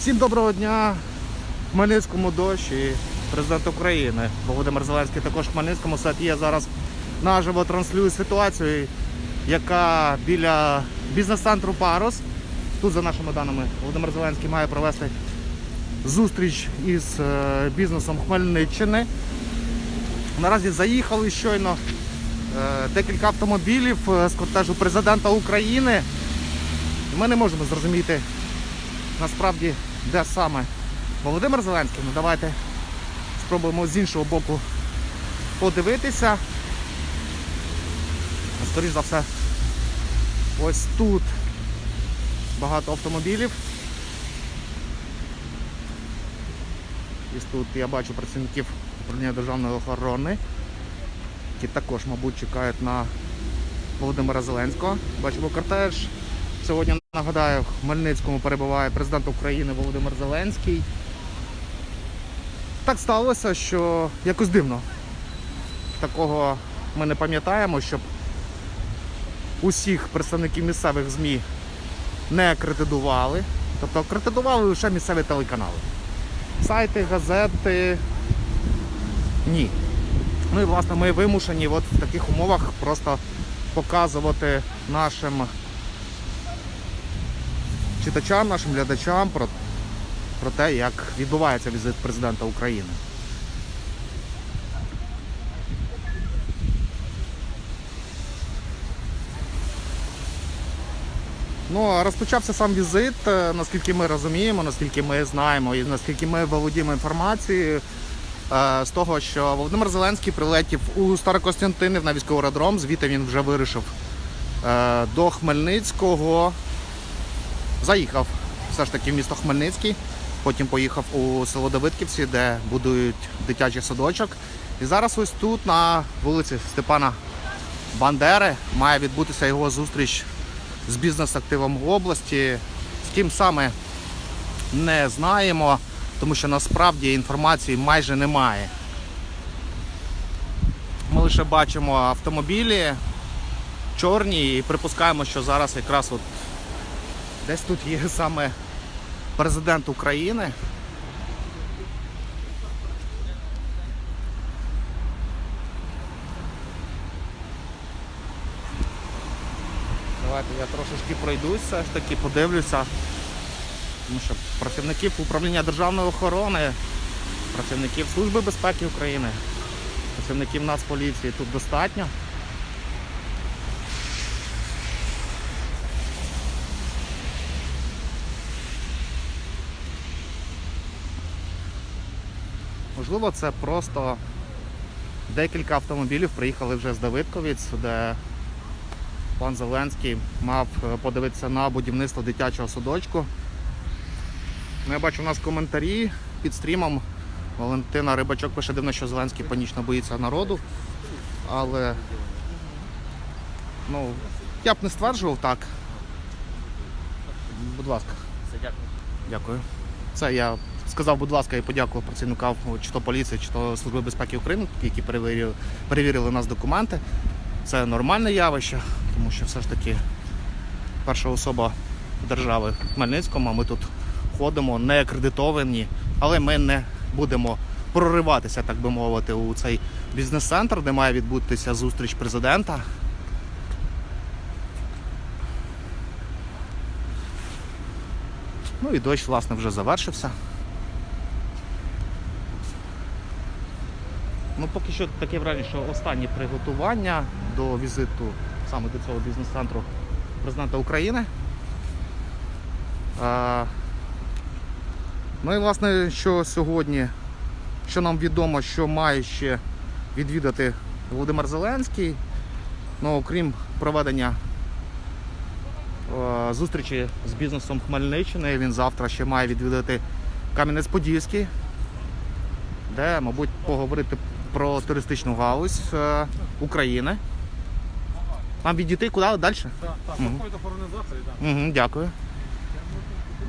Всім доброго дня в Хмельницькому дощ і президент України Володимир Зеленський також в Хмельницькому Сад є зараз наживо транслює ситуацію, яка біля бізнес-центру Парус. Тут, за нашими даними, Володимир Зеленський має провести зустріч із е, бізнесом Хмельниччини. Наразі заїхали щойно е, декілька автомобілів е, з кортежу президента України. Ми не можемо зрозуміти насправді де саме Володимир Зеленський. Ну давайте спробуємо з іншого боку подивитися. Скоріше за все, ось тут багато автомобілів. І тут я бачу працівників управління державної охорони, які також, мабуть, чекають на Володимира Зеленського. Бачимо кортеж. Сьогодні, нагадаю, в Хмельницькому перебуває президент України Володимир Зеленський. Так сталося, що якось дивно. Такого ми не пам'ятаємо, щоб усіх представників місцевих ЗМІ не акредитували. Тобто акредитували лише місцеві телеканали. Сайти, газети. Ні. Ну і власне ми вимушені от в таких умовах просто показувати нашим читачам, нашим глядачам про, про те, як відбувається візит президента України. Ну, розпочався сам візит, е, наскільки ми розуміємо, наскільки ми знаємо і наскільки ми володіємо інформацією е, з того, що Володимир Зеленський прилетів у Старокостянтинів на військовий аеродром, звідти він вже вирішив е, до Хмельницького. Заїхав все ж таки в місто Хмельницький, потім поїхав у село Давидківці, де будують дитячий садочок. І зараз ось тут, на вулиці Степана Бандери, має відбутися його зустріч з бізнес-активом області. З ким саме не знаємо, тому що насправді інформації майже немає. Ми лише бачимо автомобілі чорні і припускаємо, що зараз якраз от десь тут є саме президент України. Давайте я трошечки пройдусь, все ж таки подивлюся. Тому що працівників управління державної охорони, працівників Служби безпеки України, працівників Нацполіції тут достатньо. Можливо, це просто декілька автомобілів приїхали вже з Давидковіць, де пан Зеленський мав е, подивитися на будівництво дитячого садочку. Ну, я бачу у нас коментарі під стрімом. Валентина Рибачок пише дивно, що Зеленський панічно боїться народу. Але ну, я б не стверджував так. Будь ласка. Дякую. Це я сказав, будь ласка, і подякував працівникам чи то поліції, чи то Служби безпеки України, які перевірили, перевірили нас документи. Це нормальне явище, тому що все ж таки перша особа держави в Хмельницькому, а ми тут ходимо не акредитовані, але ми не будемо прориватися, так би мовити, у цей бізнес-центр, де має відбутися зустріч президента. Ну і дощ, власне, вже завершився. Ну, поки що таке враження, що останні приготування до візиту саме до цього бізнес-центру президента України. А, ну і власне, що сьогодні, що нам відомо, що має ще відвідати Володимир Зеленський, ну, окрім проведення е, зустрічі з бізнесом Хмельниччини, він завтра ще має відвідати Кам'янець-Подільський, де, мабуть, поговорити про туристичну галузь е, України. Нам відійти куди далі? Так, так, Мгм. проходить організації, так. Угу, дякую.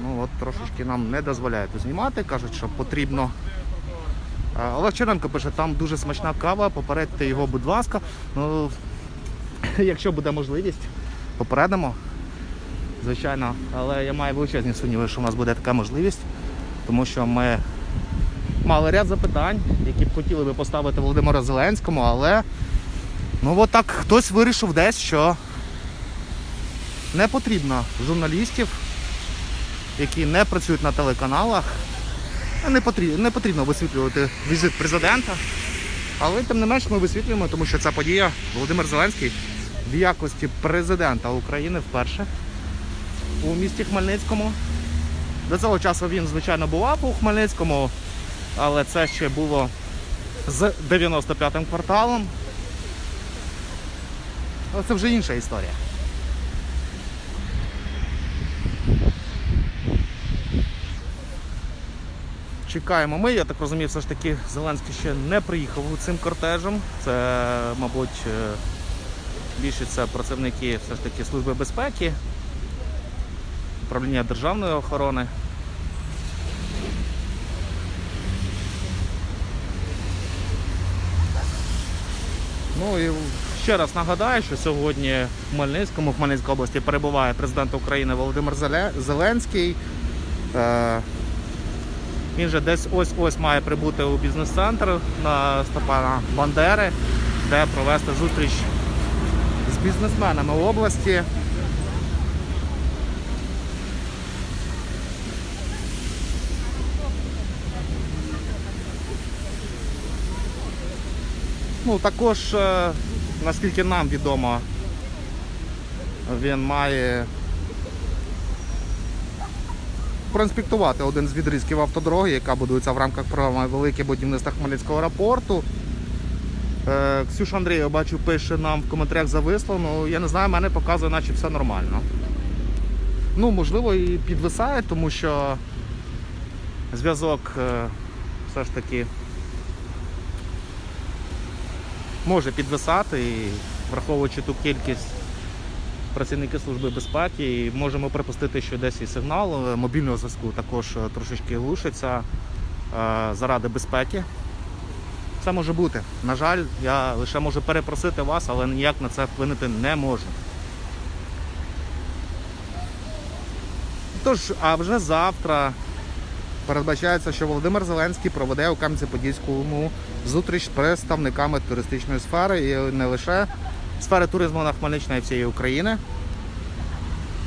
Ну от трошечки нам не дозволяють знімати, кажуть, що потрібно. А, Олег Черенко пише, там дуже смачна кава, попередьте його, будь ласка. Ну, якщо буде можливість, попередимо. Звичайно, але я маю величезні сумніви, що у нас буде така можливість. тому що ми мали ряд запитань, які б хотіли би поставити Володимиру Зеленському, але ну от так хтось вирішив десь, що не потрібно журналістів, які не працюють на телеканалах, не потрібно, не потрібно висвітлювати візит президента. Але тим не менш ми висвітлюємо, тому що ця подія Володимир Зеленський в якості президента України вперше у місті Хмельницькому. До цього часу він, звичайно, бував у Хмельницькому, але це ще було з 95-м кварталом. Але це вже інша історія. Чекаємо ми, я так розумію, все ж таки Зеленський ще не приїхав цим кортежем. Це, мабуть, е, більше це працівники все ж таки Служби безпеки, управління державної охорони. Ну і ще раз нагадаю, що сьогодні в Хмельницькому, в Хмельницькій області перебуває президент України Володимир Зеленський. Е, Він же десь ось-ось має прибути у бізнес-центр на Степана Бандери, де провести зустріч з бізнесменами області. Ну, також, е, наскільки нам відомо, він має проінспектувати один з відрізків автодороги, яка будується в рамках програми Велике будівництво Хмельницького аеропорту. Е, Ксюша Андрій, я бачу, пише нам в коментарях зависло. Ну, я не знаю, мене показує, наче все нормально. Ну, можливо, і підвисає, тому що зв'язок е, все ж таки може підвисати, враховуючи ту кількість працівників Служби безпеки, і можемо припустити, що десь і сигнал е, мобільного зв'язку також е, трошечки глушиться е, заради безпеки. Це може бути. На жаль, я лише можу перепросити вас, але ніяк на це вплинути не можу. Тож, а вже завтра передбачається, що Володимир Зеленський проведе у Кам'янці-Подільському зустріч з представниками туристичної сфери і не лише сфери туризму на Хмельниччині, а й всієї України.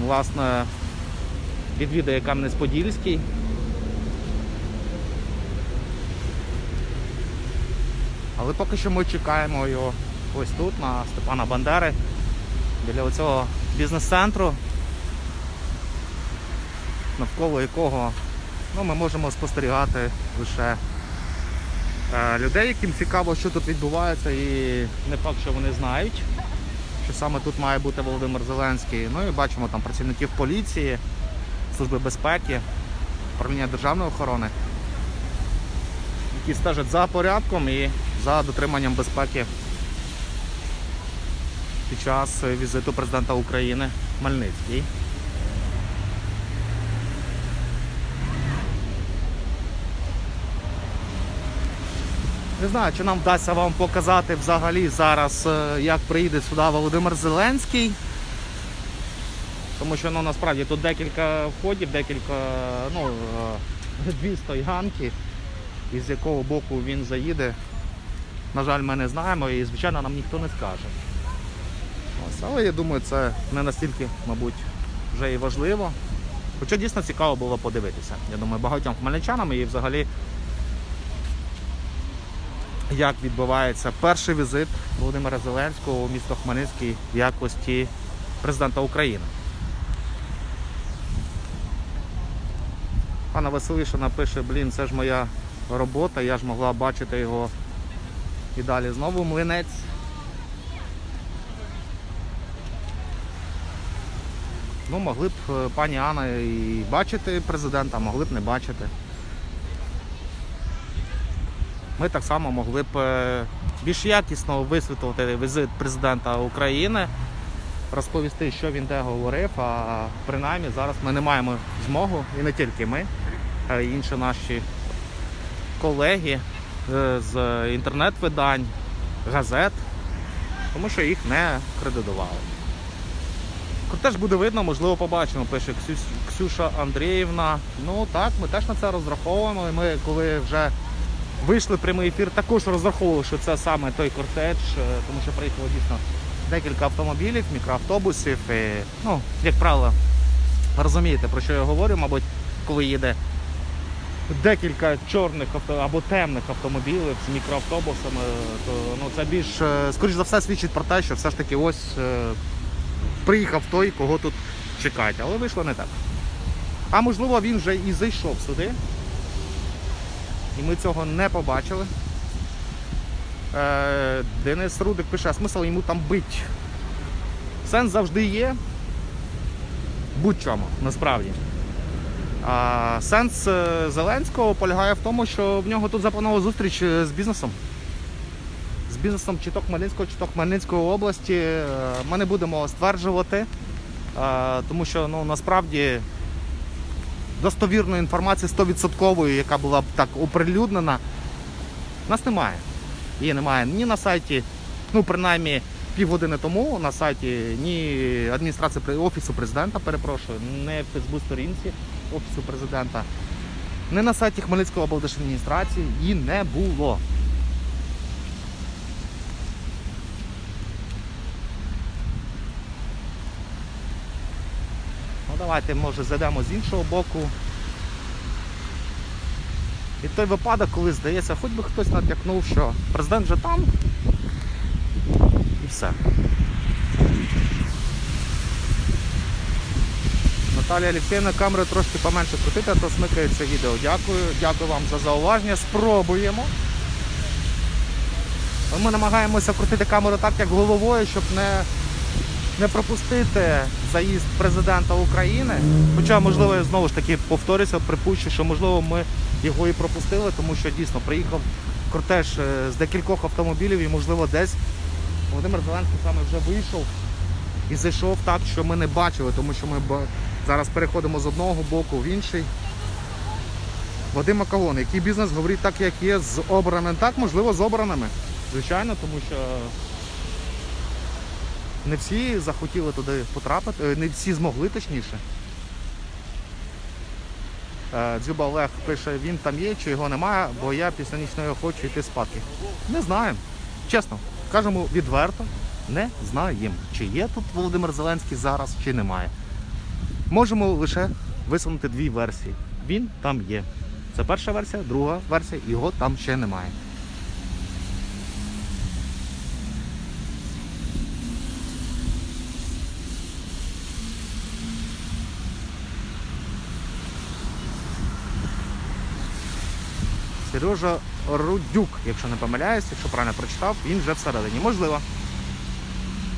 Власне, відвідає Кам'янець-Подільський. Але поки що ми чекаємо його ось тут, на Степана Бандери, біля цього бізнес-центру, навколо якого ну, ми можемо спостерігати лише е, людей, яким цікаво, що тут відбувається, і не факт, що вони знають, що саме тут має бути Володимир Зеленський. Ну і бачимо там працівників поліції, Служби безпеки, управління державної охорони, які стежать за порядком і за дотриманням безпеки під час візиту президента України Хмельницький. Не знаю, чи нам вдасться вам показати взагалі зараз, е, як приїде сюди Володимир Зеленський. Тому що ну, насправді тут декілька входів, декілька, ну, е, дві стоянки, із якого боку він заїде. На жаль, ми не знаємо і, звичайно, нам ніхто не скаже. Ось, але я думаю, це не настільки, мабуть, вже і важливо. Хоча дійсно цікаво було подивитися. Я думаю, багатьом хмельничанам і взагалі як відбувається перший візит Володимира Зеленського у місто Хмельницький в якості президента України. Пана Василишина пише, блін, це ж моя робота, я ж могла бачити його і далі знову млинець. Ну, могли б е, пані Анна і бачити президента, могли б не бачити. Ми так само могли б е, більш якісно висвітлити візит президента України, розповісти, що він де говорив, а принаймні зараз ми не маємо змогу, і не тільки ми, а й інші наші колеги е, з інтернет-видань, газет, тому що їх не кредитували. Кортеж буде видно, можливо, побачимо, пише Ксюша Андріївна. Ну так, ми теж на це розраховуємо. І ми, коли вже вийшли прямий ефір, також розраховували, що це саме той кортеж, е, тому що приїхало дійсно декілька автомобілів, мікроавтобусів. І, ну, як правило, розумієте, про що я говорю, мабуть, коли їде декілька чорних або темних автомобілів з мікроавтобусами, то ну, це більш, е, скоріш за все, свідчить про те, що все ж таки ось е, приїхав той, кого тут чекають. Але вийшло не так. А можливо, він вже і зайшов сюди. І ми цього не побачили. Е, Денис Рудик пише, а смисл йому там бить. Сенс завжди є. Будь-чому, насправді. А сенс е, Зеленського полягає в тому, що в нього тут запланована зустріч е, з бізнесом. З бізнесом чи то Хмельницького, чи то Хмельницької області. Е, Ми не будемо стверджувати, тому що ну, насправді достовірної інформації 100%, яка була б так оприлюднена, нас немає. Її немає ні на сайті, ну принаймні півгодини тому на сайті ні адміністрації офісу президента, перепрошую, не в Фейсбук-сторінці офісу президента, не на сайті Хмельницької облдержадміністрації її не було. Давайте, може, зайдемо з іншого боку. І той випадок, коли здається, хоч би хтось натякнув, що президент вже там. І все. Наталія Олексіївна, камери трошки поменше крутити, а то смикається відео. Дякую. Дякую вам за зауваження. Спробуємо. Ми намагаємося крутити камеру так, як головою, щоб не, не пропустити заїзд президента України. Хоча, можливо, я знову ж таки повторюся, припущу, що можливо ми його і пропустили, тому що дійсно приїхав кортеж е, з декількох автомобілів і, можливо, десь Володимир Зеленський саме вже вийшов і зайшов так, що ми не бачили, тому що ми зараз переходимо з одного боку в інший. Вадим Макалон, який бізнес говорить так, як є, з обраними. Так, можливо, з обраними. Звичайно, тому що не всі захотіли туди потрапити, е, не всі змогли точніше. Е, Дзюба Олег пише, він там є, чи його немає, бо я після нічної хочу йти спати. Не знаємо. Чесно, кажемо відверто, не знаємо, чи є тут Володимир Зеленський зараз, чи немає. Можемо лише висунути дві версії. Він там є. Це перша версія, друга версія, його там ще немає. Сережа Рудюк, якщо не помиляюсь, якщо правильно прочитав, він вже всередині. Можливо.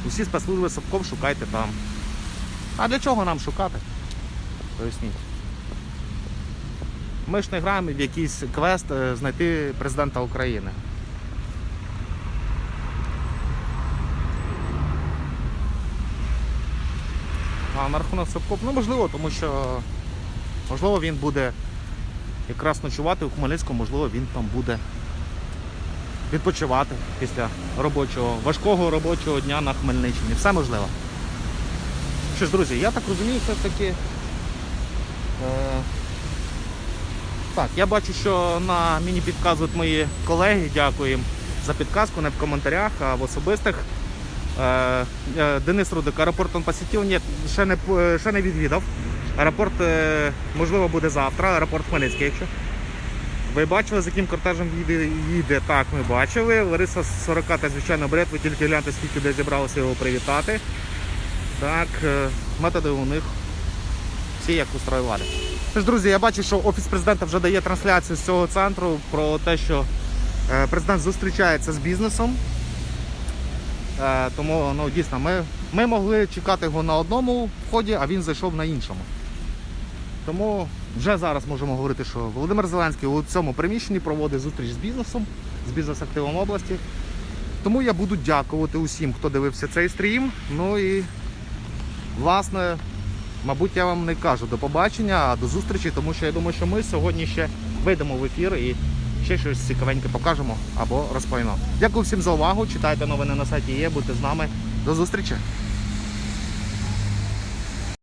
Усі спецслужби Собков шукайте там. А для чого нам шукати? Поясніть. Ми ж не граємо в якийсь квест е, знайти президента України. А на рахунок Собков, ну можливо, тому що можливо він буде якраз ночувати у Хмельницькому, можливо, він там буде відпочивати після робочого, важкого робочого дня на Хмельниччині. Все можливо. Що ж, друзі, я так розумію, все ж таки. Е, так, я бачу, що на мені підказують мої колеги. Дякую їм за підказку, не в коментарях, а в особистих. Е, е, Денис Рудик, аеропорт ні, ще не, ще не відвідав. Аеропорт, е, можливо, буде завтра, аеропорт Хмельницький, якщо. Ви бачили, з яким кортежем їде, їде? Так, ми бачили. Лариса 40 та звичайно бред, ви тільки гляньте, скільки людей зібралося його привітати. Так, е, методи у них всі як у строї влади. Тож, друзі, я бачу, що Офіс президента вже дає трансляцію з цього центру про те, що е, президент зустрічається з бізнесом. Тому ну, дійсно ми, ми могли чекати його на одному вході, а він зайшов на іншому. Тому вже зараз можемо говорити, що Володимир Зеленський у цьому приміщенні проводить зустріч з бізнесом, з бізнес-активом області. Тому я буду дякувати усім, хто дивився цей стрім. Ну і власне, мабуть, я вам не кажу до побачення, а до зустрічі, тому що я думаю, що ми сьогодні ще вийдемо в ефір і ще щось цікавеньке покажемо або розповімо. Дякую всім за увагу. Читайте новини на сайті є, будьте з нами. До зустрічі!